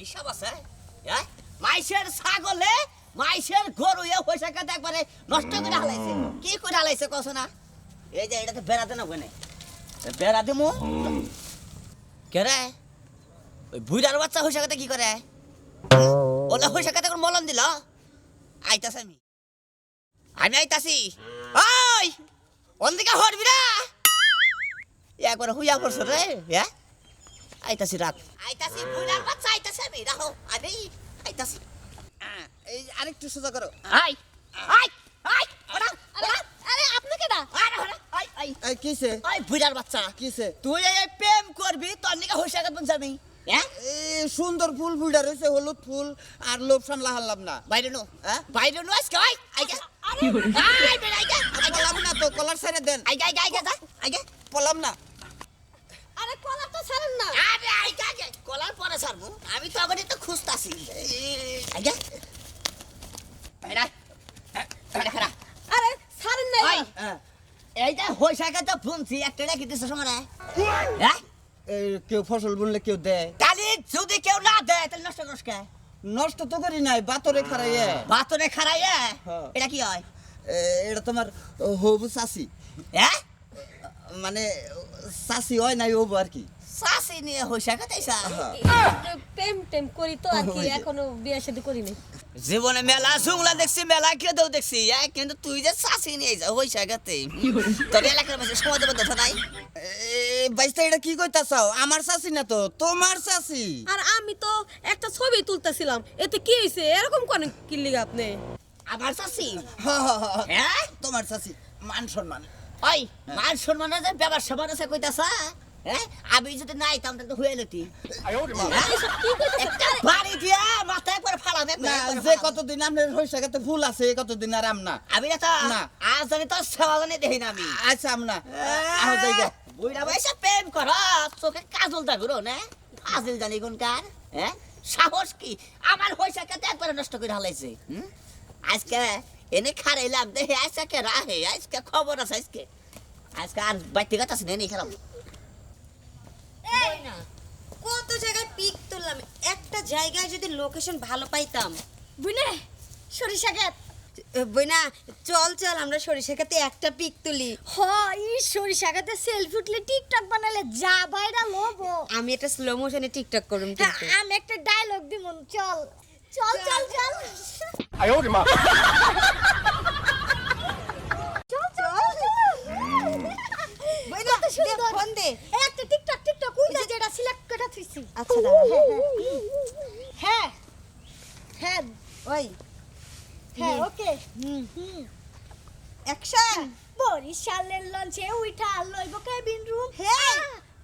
হিসাব আছে? ছাগলে গরু এ কাতে একবারে নষ্ট করে হালাইছে। কি করে হালাইছে না? এই যে এটাতে বেড়াতে না বেড়া দিমু? কে রে? ওই বাচ্চা হইসা কাতে কি করে? ওলা হইসা কাতে করে মলম দিল? আইতাছে আমি। আমি আইতাছি। ওই! অন্দিকে হরবি না! একবার হুইয়া পড়ছে রে হ্যাঁ আইতাছি রাখ আইতাছি বুড়ার বাচ্চা আইতাছে আমি রাখো আমি আইতাছি। এই আরেকটু সোজা করো। আই আই আই ওরা ওরা। আরে আপনাকে না? আরে ওরা আই কিসে আই বুড়ার বাচ্চা। কিসে? তুই এই প্রেম করবি তোর নিকে হইসা কাতে যাবি হ্যাঁ? সুন্দর ফুল ফুলটা রয়েছে হলুদ ফুল আর লোভ সামলা হারলাম না। বাইরে নো। হ্যাঁ? বাইরে নো আজকে আই আইগা আই বেড়া আইগা পলাম না তো কলার ছেড়ে দেন। আইগা আইগা আইগা যা আইগা পলাম না। আরে কলার তো ছাড়েন না। আরে আইগা আইগা কলার পরে ছাড়বো। আমি তো আবার তো খুঁজতাছি। আইগা বেড়া বেড়া আরে ছাড়েন না আই হ্যাঁ। এইটা হইসা কাতে ফুনছি একটা রেখে দিছে সময় হ্যাঁ? কেউ ফসল বুনলে কেউ দেয়। কালি যদি কেউ না দেয় তাহলে নষ্ট করস কে? নষ্ট তো করি নাই বাতরে খারাইয়ে বাতরে খারাইয়া হ্যাঁ। এটা কি হয়? এটা তোমার হবু চাষি। হ্যাঁ? মানে চাষি হয় নাই হবু আর কি। সাসি নিয়ে হইসা কাটাইছা প্রেম টেম করি তো আর কি। এখনও বিয়ে শাদী করিনি জীবনে মেলা জুংলা দেখছি মেলা কেঁদেও দেখছি। এ, কিন্তু তুই যে চাষি নিয়ে যা হইসা গাতে তোর এলাকার মাঝে সমাজ দেখা নাই। বাইশটা এটা কি কইতা চাও আমার চাষি না তো তোমার চাষি আর আমি তো একটা ছবি তুলতেছিলাম এতে কি হয়েছে এরকম কোন কি লিগা আপনি? আমার চাষি হ, হ, হ, হ। হ্যাঁ? তোমার চাষি মান সম্মান। ওই মান সম্মানের যে ব্যাপার সমান আছে কইতাছা আমি যদি নাই তাহলে তো হয়ে লতি? বাড়ি দিয়া মাথা একবার ফালাবে যে কতদিন আপনার হইসা গেতে ফুল আছে কতদিন আর আম না আমি না। না। আজ জানি তো সেবা জানি দেখি না আমি। আচ্ছা আম না আহ যাইগা। বুড়া বয়সে প্রেম কর চোখে কাজল দাগুরো না? ফাজিল জানি কোনকার হ্যাঁ সাহস কি? আমার পয়সা কেটে একবারে নষ্ট করে হালাইছে আজকে এনে খারাইলাম দেখে আজকে কে রাহে আজকে খবর আছে আজকে আজকে আর ব্যক্তিগত আছে নেই খেলাম এই না কত জায়গায় পিক তুললাম। একটা জায়গায় যদি লোকেশন ভালো পাইতাম। বুঝলে সরিষা গাছ। বইনা চল চল আমরা সরিষা খেতে একটা পিক তুলি। হ এই সরিষা গাছে সেলফি উঠলে টিকটক বানালে যা ভাইরাল হব আমি একটা স্লো মোশনে টিকটক করুম হ্যাঁ, আমি একটা ডায়লগ দিব চল। চল চল চল। চল চল বইনা কত সুন্দর। ফোন দে এই একটা টিকটক টিকটক ওই যে যেটা সিলেক্ট করে থুইছি আচ্ছা দাঁড়া হ্যাঁ হ্যাঁ ওই হ্যাঁ হুম। ওকে হুম অ্যাকশন বরিশালের লঞ্চে উঠা লইব কেবিন রুম হ্যাঁ।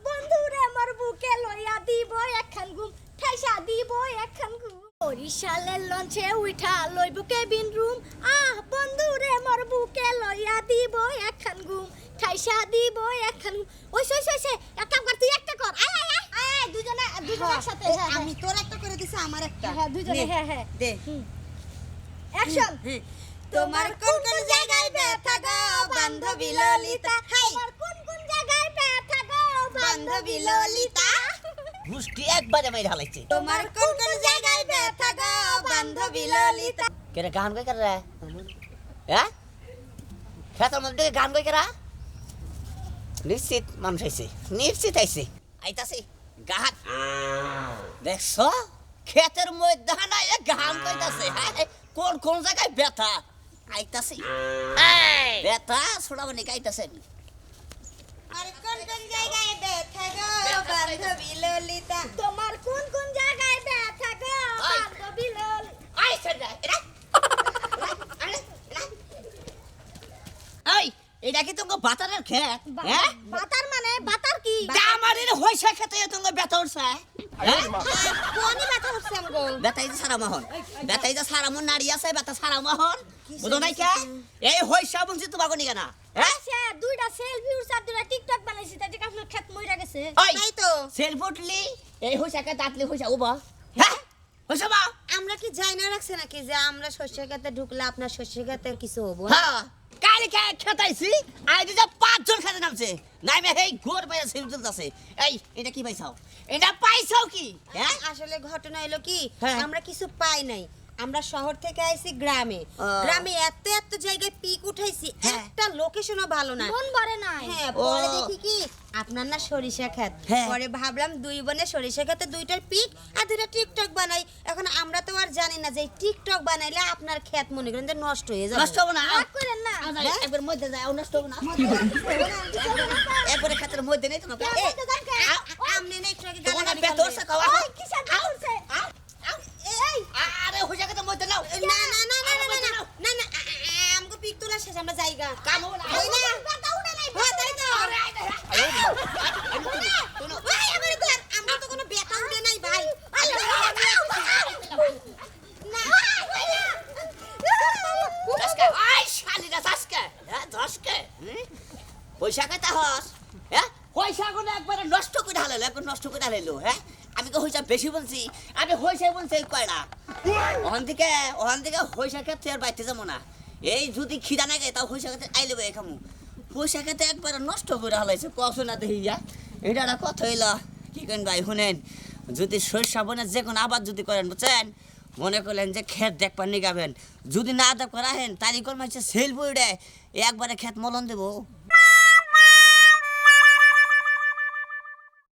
বন্ধুরে আমার বুকে লইয়া দিব একখান ঘুম। ঠাইসা দিব একখান ঘুম। বরিশালের লঞ্চে উঠা লইব কেবিন রুম আহ বন্ধুরে আমার বুকে লইয়া দিব একখান ঘুম। ঠাইসা দিব একখান ওই সই সই সই এক কাম কর তুই একটা কর আয় আয় আয় আয় আয়, দুজনে দুজনে একসাথে হ্যাঁ হ্যাঁ। আমি তোর একটা করে দিছি আমার একটা। হ্যাঁ দুজনে নে, হ্যাঁ হ্যাঁ। দে। অ্যাকশন তোমার কোন কোন জায়গায় ব্যথা গো বান্ধবী ললিতা? তোমার কোন কোন জায়গায় ব্যথা গো বান্ধবী ললিতা? মুষ্টি একবারে মাইর হালাইছে। তোমার কোন কোন জায়গায় ব্যথা গো বান্ধবী ললিতা? কেরে গান কই করে হ্যাঁ খেতার মধ্যে গান কই করা? নিশ্চিত মানুষ আইছে নিশ্চিত আইছে। আইতাছি। গাহাত দেখছ? ক্ষেতের মধ্যে না এ গান কইতাছে। কোন কোন জায়গায় ব্যথা? আইতাছি। ব্যথা ছোড়া মানে আইতাছে আর কোন কোন জায়গায় ব্যথা গো বান্ধবী ললিতা? তোমার কোন কোন জায়গায় ব্যথা গো বান্ধবী লল আইছে না এরা। এই এটা কি তোমার বাতারের ক্ষেত? হ্যাঁ বাতার মানে বাতার কি খেতে ব্যথা উঠছে কোনই ব্যথা হচ্ছে আমগো বেতাই যে সারা মাহন বেতাই যে সারা মন নারী আছে বেতা সারা মাহন বুঝো নাই কে এই হইসা তোমাকে নিকে না দুইটা সেলফি উঠছে আর দুইটা টিকটক বানাইছি তাই আপনার খেত মইরা গেছে ওই তো সেল ফুটলি এই হইসাকে দাঁতলি হইসা উবা। হ্যাঁ হইসা বা আমরা কি যাই না রাখছে নাকি যে আমরা শস্য খেতে ঢুকলে আপনার শস্য খেতে কিছু হব? হ্যাঁ কালকে খেতাইছি? আই দিতে পাঁচজন খেতে নামছে। নাইমে হেই ঘোর পাইয়া সেল তুলতাছে। এই এটা কি পাইছাও? এটা পাইছো কি? হ্যাঁ? আসলে ঘটনা এলো কি? হ্যাঁ। আমরা কিছু পাই নাই। আমরা শহর থেকে আইছি গ্রামে। গ্রামে এত এত জায়গায় পিক উঠাইছি হ্যাঁ। একটা লোকেশনও ভালো না। মন ভরে নাই। হ্যাঁ। পরে দেখি কি আপনার না সরিষা ক্ষেত। হ্যাঁ। পরে ভাবলাম দুই বোনে সরিষা ক্ষেতে দুইটার পিক আর দুইটা টিকটক বানাই। এখন আমরা তো আর জানি না যে টিকটক বানাইলে আপনার ক্ষেত মনে করেন যে নষ্ট হয়ে যাবে। নষ্ট হবে না। রাগ করেন না। একবার মধ্যে যায় ও নষ্ট হবে না। একবারে খাতের মধ্যে নেই কে? আপনি না একটু আগে গালাগালি পেটর পয়সা খাইতে হস? হ্যাঁ পয়সা কোনো একবারে নষ্ট করে হালালো একবার নষ্ট করে হালাইলো হ্যাঁ আমি তো হইসা বেশি বলছি, আমি হইসা বলছি কয়টা ওখান থেকে ওখান থেকে হইসা খেতে আর বাইতে যাব না। এই যদি খিদা না তাও হইসা খেতে আইলে বে খামু। পয়সা খেতে একবারে নষ্ট করে হালাইছে কষ্ট না দেখি যা এটা একটা কথা হইল, কি কেন ভাই, শুনেন। যদি সরষা বনে যে কোনো আবাদ যদি করেন বুঝছেন মনে করলেন যে ক্ষেত দেখবার নিগাবেন। যদি না দেখবার আহেন তারিখর মাসে সেল বইডে একবারে ক্ষেত মলন দেবো।